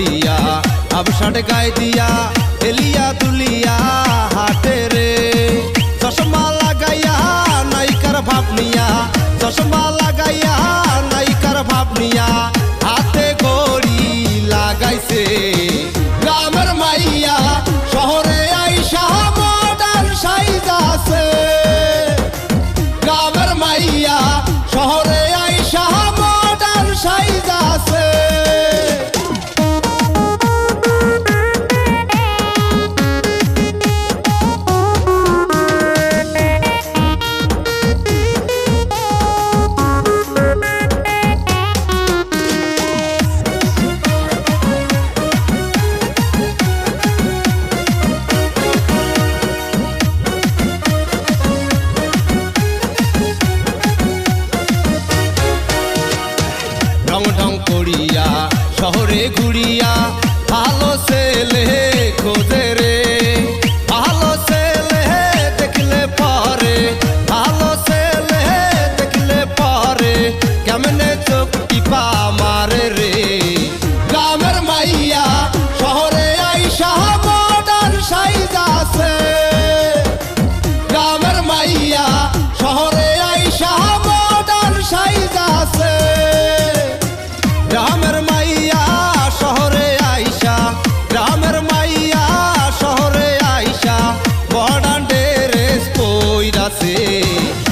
পড়িয়া আবসাট গায়ে দিয়া এলিয়া তুলিয়া হাটে রে চশমা করিয়া শহরে ঘুরিয়া, ভালো ছেলে খোঁজে রে। ভালো ছেলে দেখলে পরে, ভালো ছেলে দেখলে পরে, কেমনে চোখ fait